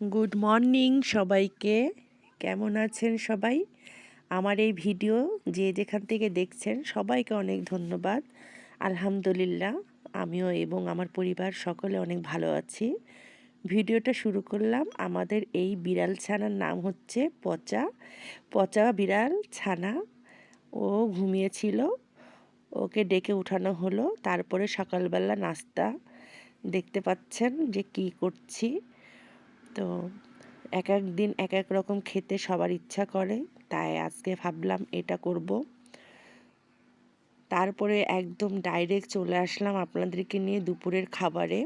Good morning সবাইকে। কেমন আছেন সবাই? আমার এই ভিডিও যে যেখান থেকে দেখছেন, সবাইকে অনেক ধন্যবাদ। আলহামদুলিল্লাহ, আমিও এবং আমার পরিবার সকলে অনেক ভালো আছি। ভিডিওটা শুরু করলাম। আমাদের এই বিড়াল ছানার নাম হচ্ছে পচা। পচা বিড়াল ছানা। ও ঘুমিয়েছিল। ওকে ডেকে উঠানো হলো। তারপরে সকালবেলা নাস্তা দেখতে পাচ্ছেন যে কি করছি। তো এক এক দিন এক এক রকম খেতে সবার ইচ্ছা করে, তাই আজকে ভাবলাম এটা করব। তারপরে একদম ডাইরেক্ট চলে আসলাম আপনাদেরকে নিয়ে দুপুরের খাবারে।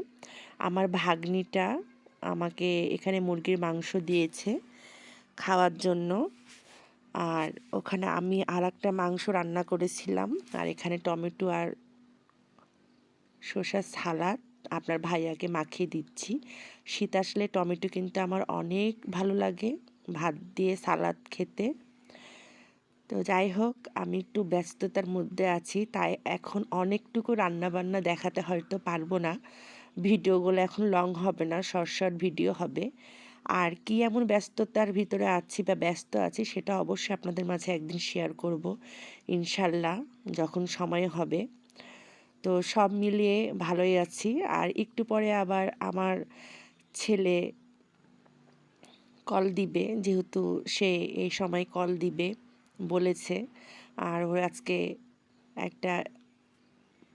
আমার ভাগ্নিটা আমাকে এখানে মুরগির মাংস দিয়েছে খাওয়ার জন্য। আর ওখানে আমি আর একটা মাংস রান্না করেছিলাম, আর এখানে টমেটো আর শসার সালাদ। আপনার ভাইয়াকে মাখিয়ে দিচ্ছি। শীত আসলে টমেটো কিন্তু আমার অনেক ভালো লাগে, ভাত দিয়ে সালাদ খেতে। তো যাই হোক, আমি একটু ব্যস্ততার মধ্যে আছি, তাই এখন অনেকটুকু রান্নাবান্না দেখাতে হয়তো পারব না। ভিডিওগুলো এখন লং হবে না, শর্ট শর্ট ভিডিও হবে। আর কি এমন ব্যস্ততার ভিতরে আছি বা ব্যস্ত আছি, সেটা অবশ্যই আপনাদের মাঝে একদিন শেয়ার করব। ইনশাল্লাহ, যখন সময় হবে। তো সব মিলিয়ে ভালোই আছি। আর একটু পরে আবার আমার ছেলে কল দিবে, যেহেতু সে এই সময় কল দিবে বলেছে। আর ওর আজকে একটা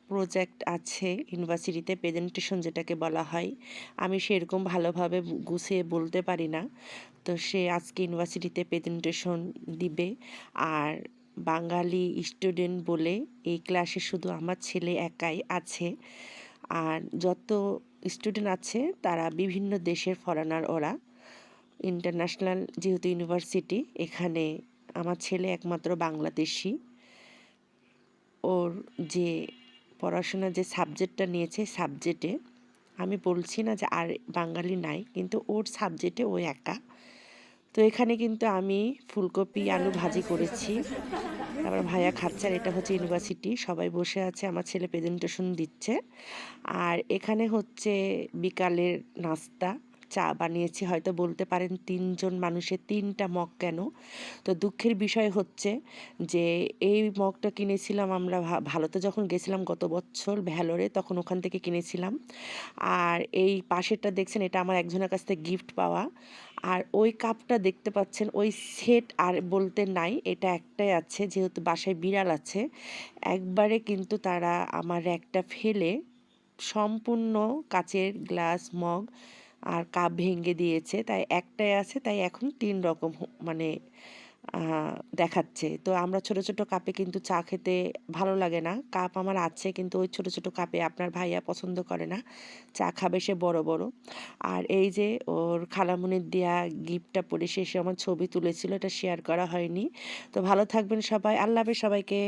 প্রজেক্ট আছে ইউনিভার্সিটিতে প্রেজেন্টেশন যেটাকে বলা হয়। আমি সেরকম ভালোভাবে গুছিয়ে বলতে পারি না। তো সে আজকে ইউনিভার্সিটিতে প্রেজেন্টেশন দিবে। আর বাঙালি স্টুডেন্ট বলে এই ক্লাসে শুধু আমার ছেলে একাই আছে। আর যত স্টুডেন্ট আছে, তারা বিভিন্ন দেশের ফরেনার ওরা। ইন্টারন্যাশনাল যেহেতু ইউনিভার্সিটি এখানে আমার ছেলে একমাত্র বাংলাদেশি। ওর যে পড়াশোনার যে সাবজেক্টটা নিয়েছে সাবজেক্টে আমি বলছি না যে আর বাঙালি নাই, কিন্তু ওর সাবজেক্টে ও একা। তো এখানে কিন্তু আমি ফুলকপি আলু ভাজি করেছি। তারপর ভাইয়া খাচ্ছে আর এটা হচ্ছে ইউনিভার্সিটি। সবাই বসে আছে, আমার ছেলে প্রেজেন্টেশন দিচ্ছে। আর এখানে হচ্ছে বিকালের নাস্তা। চা বানিয়েছি, হয়তো বলতে পারেন তিনজন মানুষের তিনটা মগ কেন? তো দুঃখের বিষয় হচ্ছে যে এই মগটা কিনেছিলাম আমরা ভারতে যখন গেছিলাম গত বছর ভ্যালোরে, তখন ওখান থেকে কিনেছিলাম। আর এই পাশেরটা দেখছেন, এটা আমার একজনের কাছ থেকে গিফট পাওয়া। আর ওই কাপটা দেখতে পাচ্ছেন, ওই সেট আর বলতে নাই, এটা একটাই আছে, যেহেতু বাসায় বিড়াল আছে। একবারে কিন্তু তারা আমার একটা ফেলে, সম্পূর্ণ কাচের গ্লাস মগ আর কাপ ভেঙে দিয়েছে। তাই একটাই আছে, তাই এখন তিন রকম মানে দেখাচ্ছে। তো আমরা ছোট ছোট কাপে কিন্তু চা খেতে ভালো লাগে না। কাপ আমার আছে, কিন্তু ওই ছোট ছোট কাপে আপনার ভাইয়া পছন্দ করে না। চা খাবে সে বড় বড়। আর এই যে ওর খালামুনির দেয়া গিফটটা পরে শেষে আমার ছবি তুলেছিল, এটা শেয়ার করা হয়নি। তো ভালো থাকবেন সবাই। আল্লাহ সবাইকে।